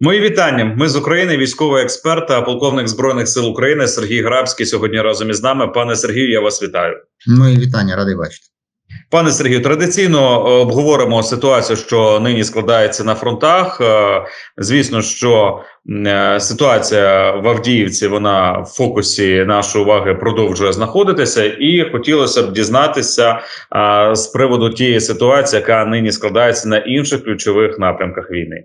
Мої вітання. Ми з України, військовий експерт та полковник збройних сил України Сергій Грабський сьогодні разом із нами. Пане Сергію, я вас вітаю. Мої вітання, радий бачити. Пане Сергію, традиційно обговоримо ситуацію, що нині складається на фронтах. Е, Звісно, що е, ситуація в Авдіївці вона в фокусі нашої уваги продовжує знаходитися, і хотілося б дізнатися е, з приводу тієї ситуації, яка нині складається на інших ключових напрямках війни.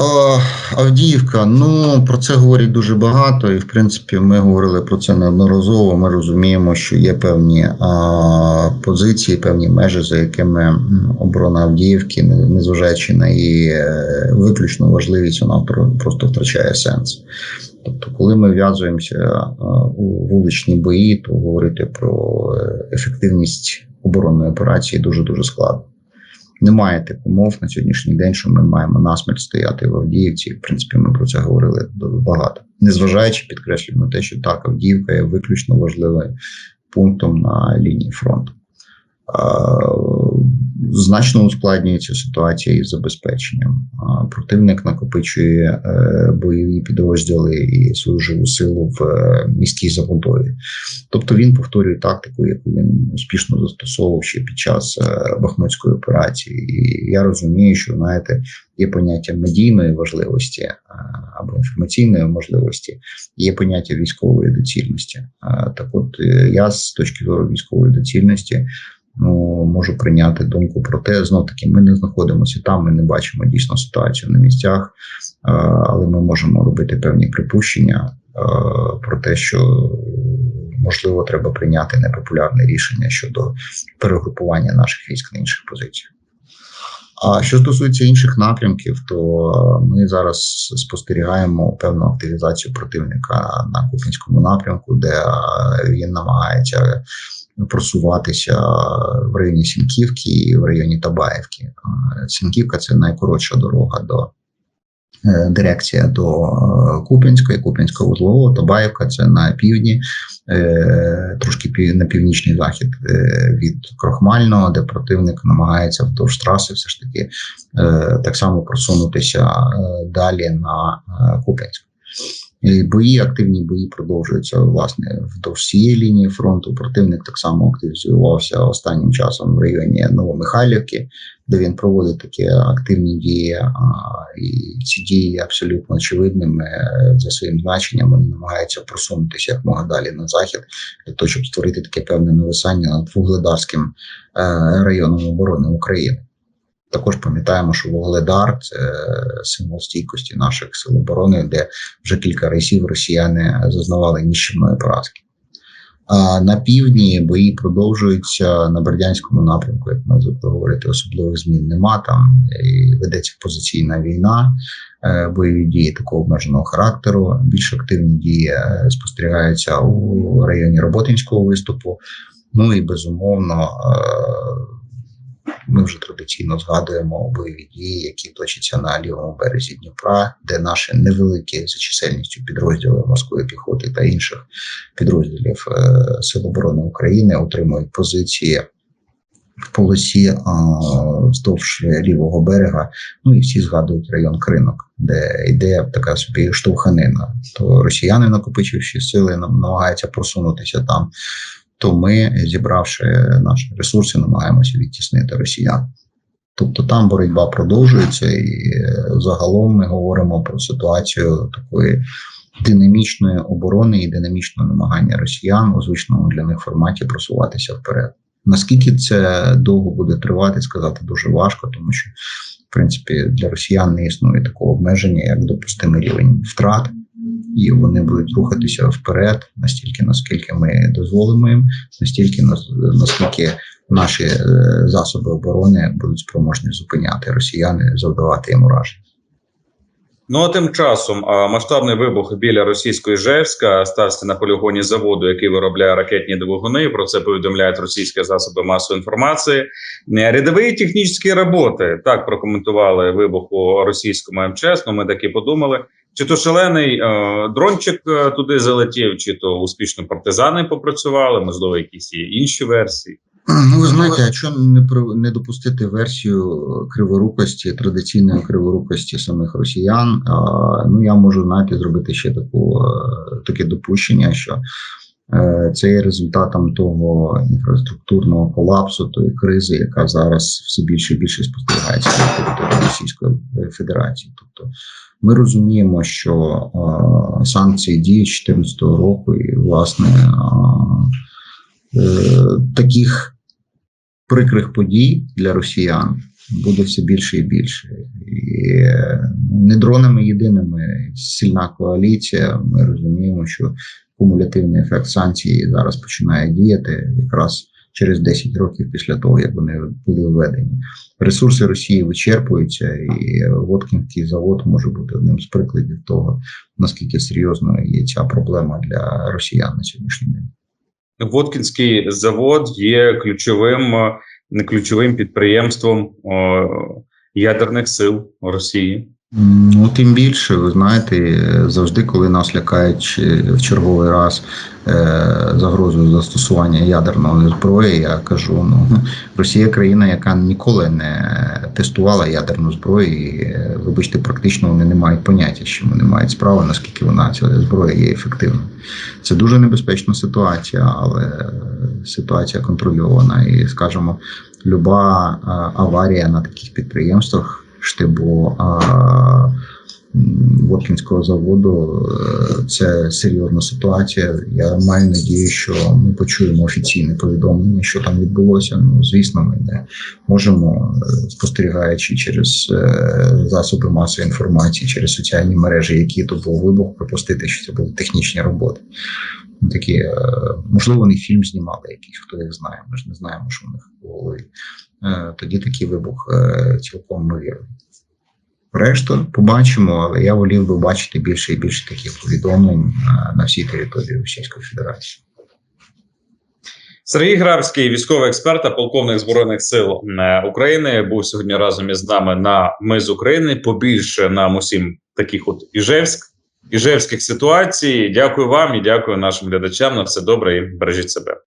О, Авдіївка. Ну про це говорять дуже багато, і в принципі ми говорили про це неодноразово. Ми розуміємо, що є певні а, позиції, певні межі, за якими оборона Авдіївки, не- незважаючи на її е, виключну важливість, вона просто втрачає сенс. Тобто, коли ми в'язуємося у вуличні бої, то говорити про е, ефективність оборонної операції дуже дуже складно. Немає тих умов на сьогоднішній день, що ми маємо насмерть стояти в Авдіївці. В принципі, ми про це говорили багато. Незважаючи, підкреслюю на те, що так, Авдіївка є виключно важливим пунктом на лінії фронту. А, Значно ускладнюється ситуація із забезпеченням. Противник накопичує е, бойові підрозділи і свою живу силу в е, міській забудові. Тобто він повторює тактику, яку він успішно застосовував ще під час е, Бахмутської операції. І я розумію, що знаєте, є поняття медійної важливості е, або інформаційної можливості, є поняття військової доцільності. Е, Так, от е, я з точки зору військової доцільності. Ну, можу прийняти думку про те, знов таки, ми не знаходимося там, ми не бачимо дійсно ситуацію на місцях, е, але ми можемо робити певні припущення е, про те, що можливо треба прийняти непопулярне рішення щодо перегрупування наших військ на інших позиціях. А що стосується інших напрямків, то ми зараз спостерігаємо певну активізацію противника на Купінському напрямку, де е, він намагається просуватися в районі Сінківки і в районі Табаївки. Е, Сінківка це найкоротша дорога до е, дирекція до е, Куп'янська і Куп'янського узлового. Табаївка це на півдні, е, трошки на північний захід від Крохмального, де противник намагається вздовж траси все ж таки так само просунутися далі на Куп'янськ. І Бої, активні бої продовжуються власне вздовж всієї лінії фронту. Противник так само активізувався останнім часом в районі Новомихайлівки, де він проводить такі активні дії. І ці дії абсолютно очевидними за своїм значенням. Вони намагаються просунутися як мога далі на захід для того, щоб створити таке певне нависання над Вугледарським е, районом оборони України. Також пам'ятаємо, що Вугледар це символ стійкості наших сил оборони, де вже кілька разів росіяни зазнавали ніщівної поразки. А на півдні бої продовжуються на Бердянському напрямку, як ми звикли говорити, особливих змін нема. Там і ведеться позиційна війна, е, бойові дії такого обмеженого характеру. Більш активні дії е, спостерігаються у районі Роботинського виступу. Ну і безумовно. Е, ми вже традиційно згадуємо бойові дії, які точаться на лівому березі Дніпра, де наші невеликі за чисельністю підрозділи морської піхоти та інших підрозділів е, Сил оборони України отримують позиції в полосі а, вздовж лівого берега. Ну і всі згадують район Кринок, де йде така собі штовханина. То росіяни, накопичивши сили, нам намагаються просунутися там то ми, зібравши наші ресурси, намагаємося відтіснити росіян. Тобто там боротьба продовжується, і е, загалом ми говоримо про ситуацію такої динамічної оборони і динамічного намагання росіян у звичному для них форматі просуватися вперед. Наскільки це довго буде тривати, сказати дуже важко, тому що в принципі для росіян не існує такого обмеження, як допустимий рівень втрат і вони будуть рухатися вперед настільки, наскільки ми дозволимо їм, настільки наскільки наші е, засоби оборони будуть спроможні зупиняти росіяни, завдавати їм ураження. Ну а тим часом масштабний вибух біля російської Жевська стався на полігоні заводу, який виробляє ракетні двигуни. Про це повідомляють російські засоби масової інформації. Е, Рядові технічні роботи так прокоментували вибух у російському МЧС. Ну ми так і подумали. Чи то шалений е, дрончик е, туди залетів, чи то успішно партизани попрацювали, можливо, якісь є інші версії. Ну, ви знаєте, а що не не допустити версію криворукості, традиційної криворукості самих росіян? А, ну я можу знаєте, зробити ще таку е, таке допущення, що е, це є результатом того інфраструктурного колапсу, тої кризи, яка зараз все більше і більше спостерігається на території Російської Федерації. Тобто ми розуміємо, що е, санкції діють з 2014 року, і власне. Е, таких прикрих подій для росіян буде все більше і більше. І е, не дронами єдиними сильна коаліція. Ми розуміємо, що кумулятивний ефект санкцій зараз починає діяти якраз через 10 років після того, як вони були введені. Ресурси Росії вичерпуються, і Воткінський завод може бути одним з прикладів того, наскільки серйозною є ця проблема для росіян на сьогоднішній день. Воткінський завод є ключовим ключовим підприємством о, ядерних сил Росії. Ну, тим більше, ви знаєте, завжди, коли нас лякають в черговий раз е, загрозою застосування ядерної зброї, я кажу: ну Росія країна, яка ніколи не тестувала ядерну зброю, і, вибачте, практично вони не мають поняття, що вони мають справу, наскільки вона ця зброя є ефективною. Це дуже небезпечна ситуація, але ситуація контрольована. І, скажімо, люба аварія на таких підприємствах штибу Воткінського заводу це серйозна ситуація. Я маю надію, що ми почуємо офіційне повідомлення, що там відбулося. Ну, звісно, ми не можемо, спостерігаючи через засоби масової інформації, через соціальні мережі, які то був вибух, припустити, що це були технічні роботи. Такі, можливо, вони фільм знімали якийсь, хто їх знає. Ми ж не знаємо, що в них в. Тоді такий вибух цілком ймовірний. Решту побачимо, але я волів би бачити більше і більше таких повідомлень на всій території Російської Федерації. Сергій Грабський, військовий експерт та полковник збройних сил України, був сьогодні разом із нами на Ми з України. Побільше нам усім таких от іжевськ, іжевських ситуацій. Дякую вам і дякую нашим глядачам. На все добре і бережіть себе.